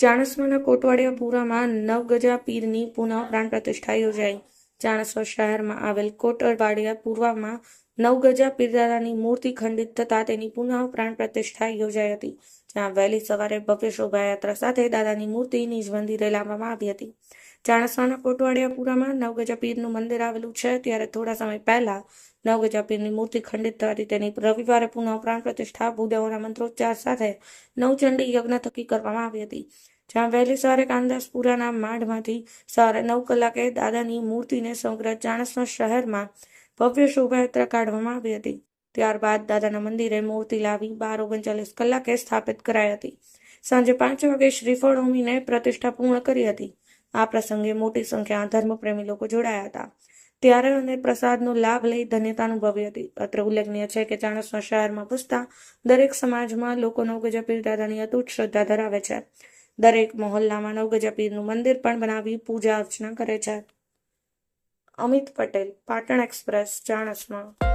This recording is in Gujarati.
ચાણસ્માના કોટવાડિયા પુરામાં નવગજા પીરની પુનઃ પ્રાણ પ્રતિષ્ઠા યોજાઈ. ચાણસ્મા શહેરમાં આવેલ કોટવાડિયા પૂર્વમાં નવગજા પીરદાદાની મૂર્તિ ખંડિત થતા તેની પુનઃ પ્રાણ પ્રતિષ્ઠા યોજાઈ હતી, જ્યાં વહેલી સવારે ભવ્ય શોભાયાત્રા સાથે દાદાની મૂર્તિ નિજ મંદિરે લાવવામાં આવી હતી. ચાણસ્માના કોટવાડિયાપુરામાં નવગજા પીરનું મંદિર આવેલું છે, ત્યારે થોડા સમય પહેલા નવગજા પીરની મૂર્તિ ખંડિત થવાથી તેની રવિવારે પુનઃ પ્રાણ પ્રતિષ્ઠા, ભૂદેવોના મંત્રોચ્ચાર સાથે નવચંડી યજ્ઞ થકી કરવામાં આવી હતી. જ્યાં વહેલી સવારે કાનદાસપુરાના માઢમાંથી સવારે નવ કલાકે દાદાની મૂર્તિને સમગ્ર ચાણસના શહેરમાં ભવ્ય શોભાયાત્રા કાઢવામાં આવી હતી. ત્યારબાદ દાદાના મંદિરે મૂર્તિ લાવી બાર ઓગણચાલીસ કલાકે સ્થાપિત કરાઈ હતી. સાંજે પાંચ વાગે શ્રીફળ હોમીને પ્રતિષ્ઠા પૂર્ણ કરી હતી. આ પ્રસંગે મોટી સંખ્યામાં ધર્મપ્રેમી લોકો જોડાયા હતા. ત્યારે અને પ્રસાદનો લાભ લઈ ધન્યતા અનુભવી હતી. અત્રે ઉલ્લેખનીય છે કે ચાણસના શહેરમાં પૂછતા દરેક સમાજમાં લોકોનો ગજપીર દાદાની અતૂટ શ્રદ્ધા ધરાવે છે. દરેક મહોલ્લામાં નવગજા પીરનું મંદિર પણ બનાવી પૂજા અર્ચના કરે છે. અમિત પટેલ, પાટણ એક્સપ્રેસ, ચાણસ્મા.